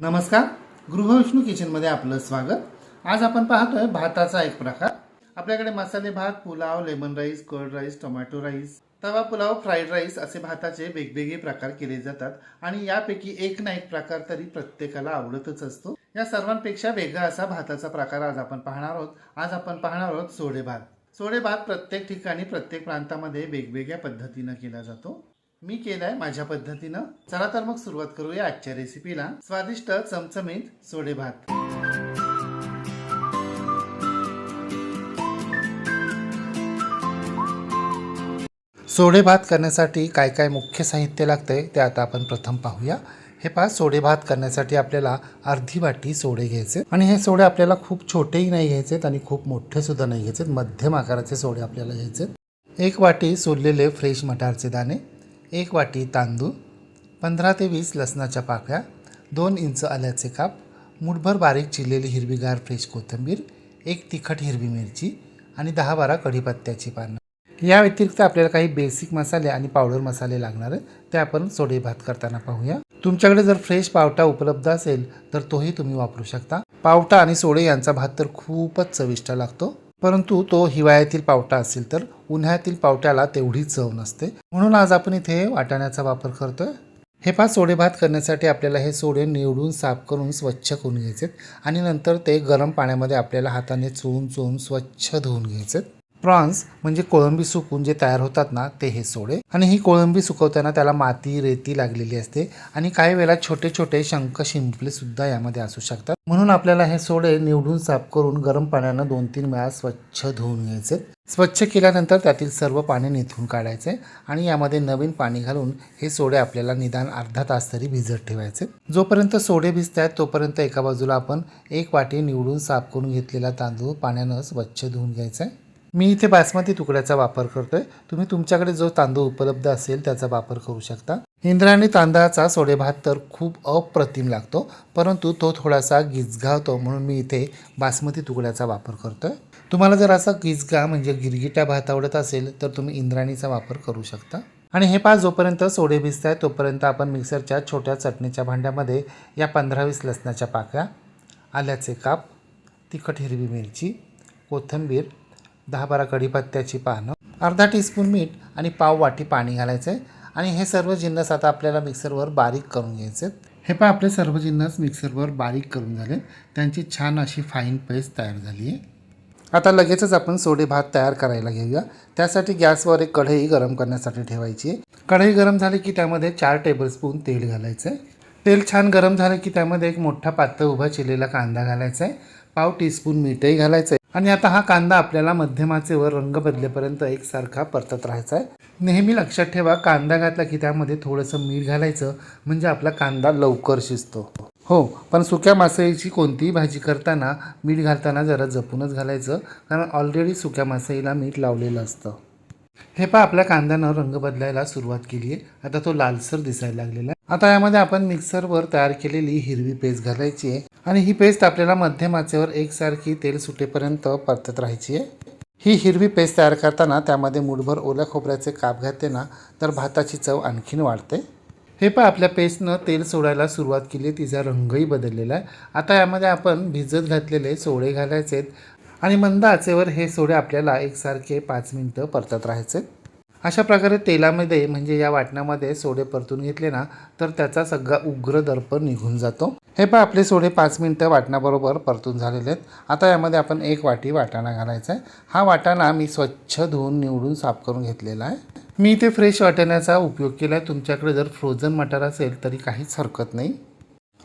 नमस्कार. गृहविष्णू किचनमध्ये आपलं स्वागत. आज आपण पाहतोय भाताचा एक प्रकार. आपल्याकडे मसाले भात pulao lemon rice curd rice tomato rice tawa pulao fried rice असे भाताचे वेगवेगळे प्रकार केले जातात आणि यापैकी एक ना एक प्रकार तरी प्रत्येकाला आवडतच असतो. या सर्वांपेक्षा वेगळा असा भाताचा प्रकार आज आपण पाहणार आहोत. आज आपण पाहणार आहोत सोडे भात. सोडे भात प्रत्येक ठिकाणी प्रत्येक प्रांतामध्ये वेगवेगळ्या पद्धतीनं केला जातो. मी केलाय माझ्या पद्धतीनं. चला तर मग सुरुवात करूया आजच्या रेसिपीला स्वादिष्ट चमचमीत सोडे भात. सोडे भात करण्यासाठी काय काय मुख्य साहित्य लागतंय ते आता आपण प्रथम पाहूया. हे पहा सोडे भात करण्यासाठी आपल्याला अर्धी वाटी सोडे घ्यायचे. आणि हे सोडे आपल्याला खूप छोटेही नाही घ्यायचेत आणि खूप मोठे सुद्धा नाही घ्यायचेत. मध्यम आकाराचे सोडे आपल्याला घ्यायचे एक वाटी सोललेले फ्रेश मटारचे दाणे. एक वाटी तांदूळ पंधरा ते वीस लसणाच्या पाकळ्या दोन इंच आल्याचे काप मुठभर बारीक चिरलेली हिरवीगार फ्रेश कोथिंबीर एक तिखट हिरवी मिरची आणि दहा बारा कढीपत्त्याची पानं. या व्यतिरिक्त आपल्याला काही बेसिक मसाले आणि पावडर मसाले लागणार आहेत ते आपण सोडे भात करताना पाहूया. तुमच्याकडे जर फ्रेश पावटा उपलब्ध असेल तर तोही तुम्ही वापरू शकता. पावटा आणि सोडे यांचा भात तर खूपच चविष्ट लागतो. परंतु तो हिवाळ्यातील पावटा असेल तर उन्हाळ्यातील पावट्याला तेवढी चव नसते. म्हणून आज आपण इथे वाटाण्याचा वापर करतोय. हे पाच सोडे भात करण्यासाठी आपल्याला हे सोडे निवडून साफ करून स्वच्छ करून घ्यायचेत आणि नंतर ते गरम पाण्यामध्ये आपल्याला हाताने चोळून चोळून स्वच्छ धुवून घ्यायचेत. प्रॉन्स म्हणजे कोळंबी सुकून जे तयार होतात ना ते हे सोडे. आणि ही कोळंबी सुकवताना त्याला माती रेती लागलेली असते. आणि काही वेळेला छोटे छोटे शंख शिंपले सुद्धा यामध्ये असू शकतात. म्हणून आपल्याला हे सोडे निवडून साफ करून गरम पाण्यानं दोन तीन वेळा स्वच्छ धुवून घ्यायचे. स्वच्छ केल्यानंतर त्यातील सर्व पाणी निथून काढायचे. आणि यामध्ये नवीन पाणी घालून हे सोडे आपल्याला निदान अर्धा तास तरी भिजत ठेवायचे. जोपर्यंत सोडे भिजत आहेत तोपर्यंत एका बाजूला आपण एक वाटी निवडून साफ करून घेतलेला तांदूळ पाण्यानं स्वच्छ धुवून घ्यायचा आहे. मी इथे बासमती तुकड्याचा वापर करतोय. तुम्ही तुमच्याकडे जो तांदूळ उपलब्ध असेल त्याचा वापर करू शकता. इंद्रायणी तांदळाचा सोडे भात तर खूप अप्रतिम लागतो परंतु तो थोडासा गिजगावतो म्हणून मी इथे बासमती तुकड्याचा वापर करतोय. तुम्हाला जर असा गिजगा म्हणजे गिरगिटा भात आवडत असेल तर तुम्ही इंद्रायणीचा वापर करू शकता. आणि हे पाच जोपर्यंत सोडे भिजत आहे तोपर्यंत आपण मिक्सरच्या छोट्या चटणीच्या भांड्यामध्ये या पंधरा वीस लसणाच्या पाकळ्या आल्याचे काप तिखट हिरवी मिरची कोथिंबीर दहा बारा कढीपत्त्याची पानं अर्धा टीस्पून मीठ आणि पाव वाटी पाणी घालायचं आहे आणि हे सर्व जिन्नस आता आपल्याला मिक्सरवर बारीक करून घ्यायचे आहेत. हे पण आपले सर्व जिन्नस मिक्सरवर बारीक करून झाले. त्यांची छान अशी फाईन पेस्ट तयार झाली आहे. आता लगेचच आपण सोडे भात तयार करायला घेऊया. त्यासाठी गॅसवर एक कढई गरम करण्यासाठी ठेवायची आहे. कढई गरम झाली की त्यामध्ये चार टेबलस्पून तेल घालायचं आहे तेल छान गरम झालं की त्यामध्ये एक मोठा पातळ उभा चिरलेला कांदा घालायचा आहे पाव टीस्पून मीठही घालायचं आहे आणि आता हा कांदा आपल्याला मध्यमाचेवर रंग बदलेपर्यंत एकसारखा परतत राहायचा आहे. नेहमी लक्षात ठेवा कांदा घातला की त्यामध्ये थोडंसं मीठ घालायचं म्हणजे आपला कांदा लवकर शिजतो. हो पण सुक्या मासळीची कोणतीही भाजी करताना मीठ घालताना जरा जपूनच घालायचं कारण ऑलरेडी सुक्या मासळीला मीठ लावलेलं असतं. हे पहा आपल्या कांद्यानं रंग बदलायला सुरुवात केली आहे आता तो लालसर दिसायला लागलेला आहे. आता यामध्ये आपण मिक्सरवर तयार केलेली हिरवी पेस्ट घालायची आहे आणि ही पेस्ट आपल्याला मध्यम आचेवर एकसारखी तेल सुटेपर्यंत परतत राहायची आहे. ही हिरवी पेस्ट तयार करताना त्यामध्ये मुठभर ओल्या खोबऱ्याचे काप घातले ना तर भाताची चव आणखीन वाढते. हे पहा आपल्या पेस्टनं तेल सोडायला सुरुवात केली तिचा रंगही बदललेला आहे. आता यामध्ये आपण भिजत घातलेले सोडे घालायचे आहेत आणि मंद आचेवर हे सोडे आपल्याला एकसारखे पाच मिनटं परतत राहायचे. अशा प्रकारे तेलामध्ये म्हणजे या वाटणामध्ये सोडे परतून घेतले ना तर त्याचा सगळा उग्र दर्प निघून जातो. हे पण आपले सोडे पाच मिनटं वाटणाबरोबर परतून झालेले आहेत. आता यामध्ये आपण एक वाटी वाटाणा घालायचा आहे. हा वाटाणा मी स्वच्छ धुवून निवडून साफ करून घेतलेला आहे. मी इथे फ्रेश वाटाण्याचा उपयोग केला आहे तुमच्याकडे जर फ्रोझन मटार असेल तरी काहीच हरकत नाही.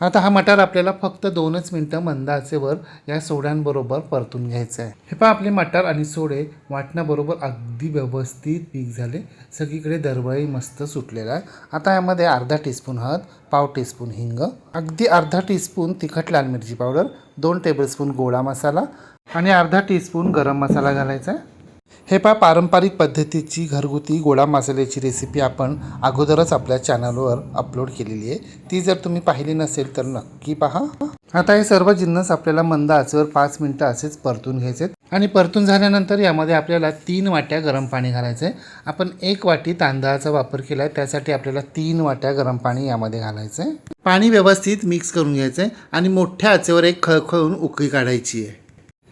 आता हा मटार आपल्याला फक्त दोनच मिनटं मंद आचेवर या सोड्यांबरोबर परतून घ्यायचं आहे. हे पहा आपले मटार आणि सोडे वाटण्याबरोबर अगदी व्यवस्थित पीक झाले. सगळीकडे दरवळी मस्त सुटलेला आहे. आता यामध्ये अर्धा टीस्पून हळद पाव टीस्पून हिंग अगदी अर्धा टीस्पून तिखट लाल मिरची पावडर दोन टेबलस्पून गोडा मसाला आणि अर्धा टीस्पून गरम मसाला घालायचा आहे. हे पहा पारंपरिक पद्धतीची घरगुती गोडा मसाल्याची रेसिपी आपण अगोदरच आपल्या चॅनलवर अपलोड केलेली आहे. ती जर तुम्ही पाहिली नसेल तर नक्की पहा. आता हे सर्व जिन्नस आपल्याला मंद आचेवर पाच मिनटं असेच परतून घ्यायचे आणि परतून झाल्यानंतर यामध्ये आपल्याला तीन वाट्या गरम पाणी घालायचं आहे आपण एक वाटी तांदळाचा वापर केला आहे त्यासाठी आपल्याला तीन वाट्या गरम पाणी यामध्ये घालायचं आहे पाणी व्यवस्थित मिक्स करून घ्यायचं आहे आणि मोठ्या आचेवर एक खळखळून उकळी काढायची आहे.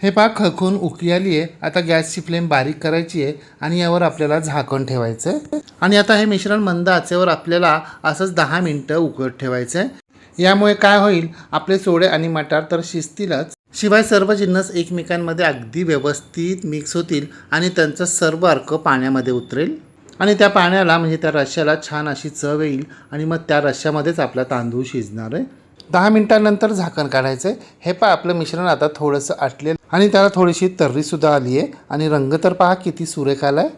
हे पाक खळखळून उकळी आली आहे आता गॅसची फ्लेम बारीक करायची आहे आणि यावर आपल्याला झाकण ठेवायचं आहे आणि आता हे मिश्रण मंद आचेवर आपल्याला असंच दहा मिनटं उकळत ठेवायचं आहे यामुळे काय होईल? आपले सोडे आणि मटार तर शिजतीलच. शिवाय सर्व जिन्नस एकमेकांमध्ये अगदी व्यवस्थित मिक्स होतील आणि त्यांचं सर्व अर्क पाण्यामध्ये उतरेल. आणि त्या पाण्याला म्हणजे त्या रश्श्याला छान अशी चव येईल आणि मग त्या रश्श्यामध्येच आपला तांदूळ शिजणार आहे. दहा मिनटानंतर झाकण काढायचं आहे हे पहा आपलं मिश्रण आता थोडंसं आटलेलं आणि त्याला थोडीशी तर्रीसुद्धा आली आहे. आणि रंग तर पहा किती सुरेख आला आहे.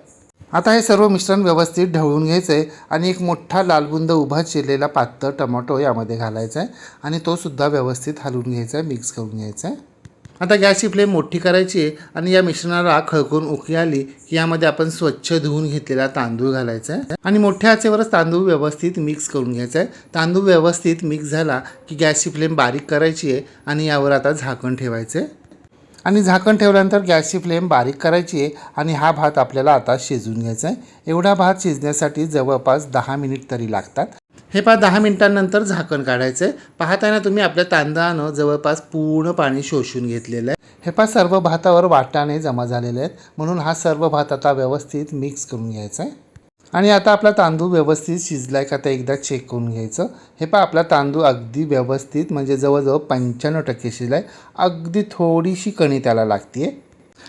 आता हे सर्व मिश्रण व्यवस्थित ढवळून घ्यायचं आहे आणि एक मोठा लालबुंद उभा चिरलेला पातळ टमाटो यामध्ये घालायचा आहे आणि तो सुद्धा व्यवस्थित हलवून घ्यायचा आहे मिक्स करून घ्यायचा आहे आता गॅसची फ्लेम मोठी करायची आहे आणि या मिश्रणाला खळकून उकळी आली की यामध्ये आपण स्वच्छ धुवून घेतलेला तांदूळ घालायचा आहे. आणि मोठ्या आचेवरच तांदूळ व्यवस्थित मिक्स करून घ्यायचा आहे. तांदूळ व्यवस्थित मिक्स झाला की गॅसची फ्लेम बारीक करायची आहे आणि यावर आता झाकण ठेवायचं आहे. आणि झाकण ठेवल्यानंतर गॅसची फ्लेम बारीक करायची आहे आणि हा भात आपल्याला आता शिजवून घ्यायचा आहे. एवढा भात शिजण्यासाठी जवळपास दहा मिनिट तरी लागतात. हे पहा दहा मिनिटांनंतर झाकण काढायचं आहे पाहताना तुम्ही आपल्या तांदळानं जवळपास पूर्ण पाणी शोषून घेतलेलं आहे. हे पहा सर्व भातावर वाटाणे जमा झालेले आहेत. म्हणून हा सर्व भात आता व्यवस्थित मिक्स करून घ्यायचा आहे. आणि आता आपला तांदूळ व्यवस्थित शिजला आहे का ते एकदा चेक करून घ्यायचं. हे पहा आपला तांदूळ अगदी व्यवस्थित म्हणजे जवळजवळ पंच्याण्णव टक्के शिजला आहे अगदी थोडीशी कणी त्याला लागते आहे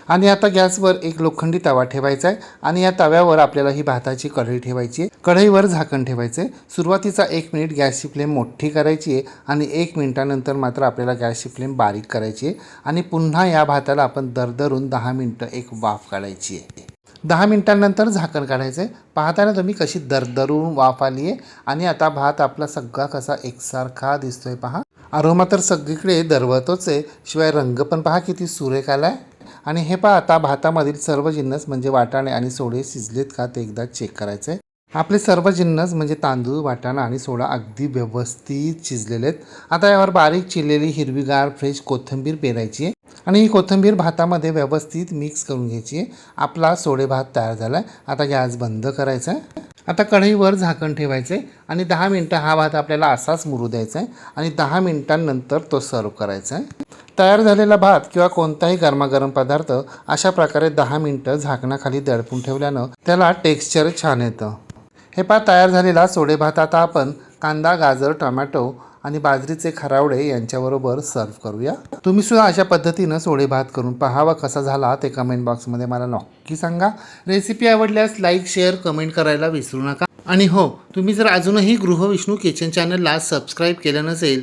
आणि आता गॅसवर एक लोखंडी तवा ठेवायचा आहे आणि या तव्यावर आपल्याला ही भाताची कढई ठेवायची आहे. कढईवर झाकण ठेवायचं आहे. सुरुवातीचा एक मिनिट गॅसची फ्लेम मोठी करायची आहे आणि एक मिनिटानंतर मात्र आपल्याला गॅसची फ्लेम बारीक करायची आहे. आणि पुन्हा या भाताला आपण दरदरून दहा मिनटं एक वाफ काढायची आहे. दहा मिनिटांनंतर झाकण काढायचं आहे. पाहताना तुम्ही कशी दरदरून वाफ आली आहे. आणि आता भात आपला सगळा कसा एकसारखा दिसतोय पहा. अरोमा तर सगळीकडे दरवतोच आहे. शिवाय रंग पण पहा किती सुरेख आला आहे आणि हे पहा आता भातामधील सर्व जिन्नस म्हणजे वाटाणे आणि सोडे शिजलेत का ते एकदा चेक करायचं आहे आपले सर्व जिन्नस म्हणजे तांदूळ वाटाणा आणि सोडा अगदी व्यवस्थित शिजलेले आहेत. आता यावर बारीक चिरलेली हिरवीगार फ्रेश कोथिंबीर पेरायची आहे. आणि ही कोथिंबीर भातामध्ये व्यवस्थित मिक्स करून घ्यायची आहे. आपला सोडे भात तयार झाला आहे आता गॅस बंद करायचा आहे. आता कढईवर झाकण ठेवायचं आहे आणि दहा मिनटं हा भात आपल्याला असाच मुरू द्यायचा आहे. आणि दहा मिनटांनंतर तो सर्व करायचा आहे. तयार झालेला भात किंवा कोणताही गरमागरम पदार्थ अशा प्रकारे दहा मिनटं झाकणाखाली दडपून ठेवल्यानं त्याला टेक्स्चर छान येतं. हे पा तयार झालेला सोडे भात आता आपण कांदा गाजर टोमॅटो आणि बाजरीचे खरावडे यांच्याबरोबर सर्व्ह करूया. तुम्ही सुद्धा अशा पद्धतीनं सोडे भात करून पहावा कसा झाला ते कमेंट बॉक्समध्ये मला नक्की सांगा. रेसिपी आवडल्यास लाईक शेअर कमेंट करायला विसरू नका. आणि हो तुम्ही जर अजूनही गृहविष्णू किचन चॅनलला सबस्क्राईब केलं नसेल